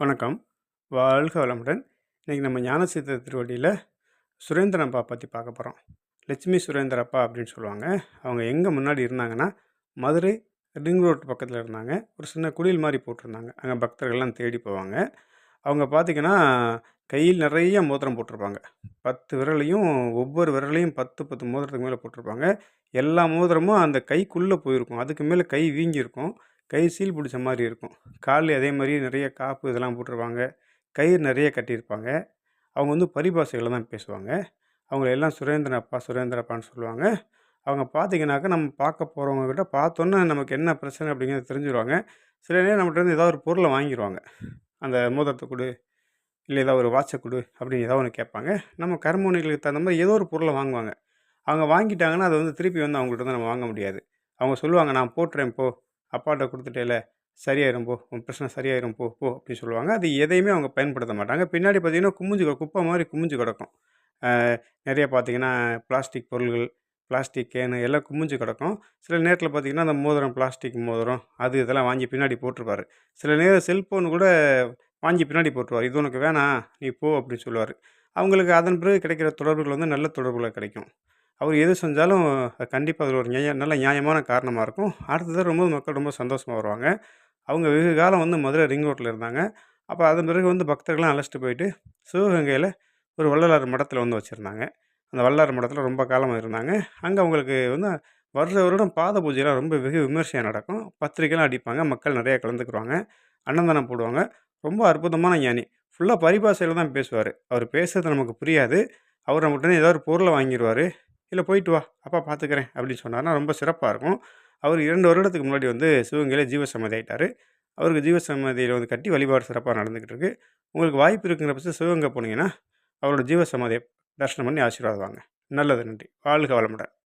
வணக்கம். வாழ்க வளமுடன். இன்றைக்கி நம்ம ஞானசித்த திருவடியில் சுரேந்திரப்பா பற்றி பார்க்க போகிறோம் லட்சுமி சுரேந்திரப்பா அப்படின்னு சொல்லுவாங்க. அவங்க எங்கே முன்னாடி இருந்தாங்கன்னா மதுரை ரிங் ரோட் பக்கத்தில் இருந்தாங்க. ஒரு சின்ன குடில் மாதிரி போட்டிருந்தாங்க. அங்கே பக்தர்கள்லாம் தேடி போவாங்க. அவங்க பார்த்திங்கன்னா கையில் நிறைய மோதிரம் போட்டிருப்பாங்க. பத்து விரலையும் ஒவ்வொரு விரலையும் பத்து பத்து மோதிரத்துக்கு மேலே போட்டிருப்பாங்க. எல்லா மோதிரமும் அந்த கைக்குள்ளே போயிருக்கும். அதுக்கு மேலே கை வீங்கியிருக்கும். கை சீல் பிடிச்ச மாதிரி இருக்கும். காலில் அதே மாதிரி நிறைய காப்பு இதெல்லாம் போட்டிருப்பாங்க. கயிறு நிறைய கட்டியிருப்பாங்க. அவங்க வந்து பரிபாஷைகளில் தான் பேசுவாங்க. அவங்கள எல்லாம் சுரேந்திரப்பா சுரேந்திரப்பான்னு சொல்லுவாங்க. அவங்க பார்த்தீங்கன்னாக்கா நம்ம பார்க்க போகிறவங்கக்கிட்ட பார்த்தோன்னே நமக்கு என்ன பிரச்சனை அப்படிங்கிறத தெரிஞ்சுருவாங்க. சில நேரம் நம்மகிட்ட இருந்து ஏதாவது ஒரு பொருளை வாங்கிடுவாங்க அந்த மோதிரத்தை கொடு இல்லை ஏதாவது ஒரு வாட்சை கொடு அப்படின்னு ஏதாவது ஒன்று கேட்பாங்க. நம்ம கர்மோனிகளுக்கு தகுந்த மாதிரி ஏதோ ஒரு பொருளை வாங்குவாங்க. அவங்க வாங்கிட்டாங்கன்னா அதை வந்து திருப்பி வந்து அவங்கள்ட்ட வந்து நம்ம வாங்க முடியாது. அவங்க சொல்லுவாங்க நான் போட்டுறேன் போ. அப்பாட்ட கொடுத்துட்டேல சரியாயிரும் போ உன் பிரச்சனை சரியாயிரும் போ போ அப்படின்னு சொல்லுவாங்க. அது எதையுமே அவங்க பயன்படுத்த மாட்டாங்க. பின்னாடி பார்த்தீங்கன்னா குமிஞ்சு குப்பை மாதிரி குமிஞ்சு கிடக்கும். நிறைய பார்த்தீங்கன்னா பிளாஸ்டிக் பொருள்கள் பிளாஸ்டிக் கேனு எல்லாம் குமிஞ்சு கிடக்கும். சில நேரத்தில் பார்த்தீங்கன்னா அந்த மோதிரம் பிளாஸ்டிக் மோதிரம் அது இதெல்லாம் வாங்கி பின்னாடி போட்டிருப்பாரு. சில நேரம் செல்ஃபோன் கூட வாங்கி பின்னாடி போட்டுருவார். இது உனக்கு வேணாம் நீ போ அப்படின்னு சொல்லுவார். அவங்களுக்கு அதன் பிறகு கிடைக்கிற தொடர்புகள் வந்து நல்ல தொடர்புகளாக கிடைக்கும். அவர் எது செஞ்சாலும் கண்டிப்பாக அதில் ஒரு நியாயம் நல்ல நியாயமான காரணமாக இருக்கும். அடுத்தது ரொம்ப மக்கள் ரொம்ப சந்தோஷமாக வருவாங்க. அவங்க வெகு காலம் வந்து மதுரை ரிங் ரோட்டில் இருந்தாங்க. அப்போ அதன் பிறகு வந்து பக்தர்கள்லாம் அழைச்சிட்டு போயிட்டு சிவகங்கையில் ஒரு வள்ளலார் மடத்தில் வந்து வச்சுருந்தாங்க. அந்த வள்ளலார் மடத்தில் ரொம்ப காலமாக இருந்தாங்க. அங்கே அவங்களுக்கு வந்து வருஷ வருடம் பாத பூஜைலாம் ரொம்ப வெகு விமர்சையாக நடக்கும். பத்திரிக்கைலாம் அடிப்பாங்க. மக்கள் நிறையா கலந்துக்குருவாங்க அன்னதானம் போடுவாங்க. ரொம்ப அற்புதமான ஞானி. ஃபுல்லாக பரிபாஷையில் தான் பேசுவார். அவர் பேசுறது நமக்கு புரியாது. அவர் நம்மகிட்ட ஏதாவது ஒரு பொருளை வாங்கிடுவார் இல்லை போயிட்டு வா அப்பா பார்த்துக்கிறேன் அப்படின்னு சொன்னார்னா ரொம்ப சிறப்பாக இருக்கும். அவர் இரண்டு வருடத்துக்கு முன்னாடி வந்து சிவகங்கையில் ஜீவசம்மதி ஆகிட்டார் அவருக்கு ஜீவசம்மதியில் வந்து கட்டி வழிபாடு சிறப்பாக நடந்துக்கிட்டு இருக்குது உங்களுக்கு வாய்ப்பு இருக்குங்கிற பட்சம் சிவகங்கை போனீங்கன்னா அவரோட ஜீவசமாதியை தரிசனம் பண்ணி ஆசீர்வாதம் வாங்க. நல்லது நன்றி. வாழ்க வளமுடன்.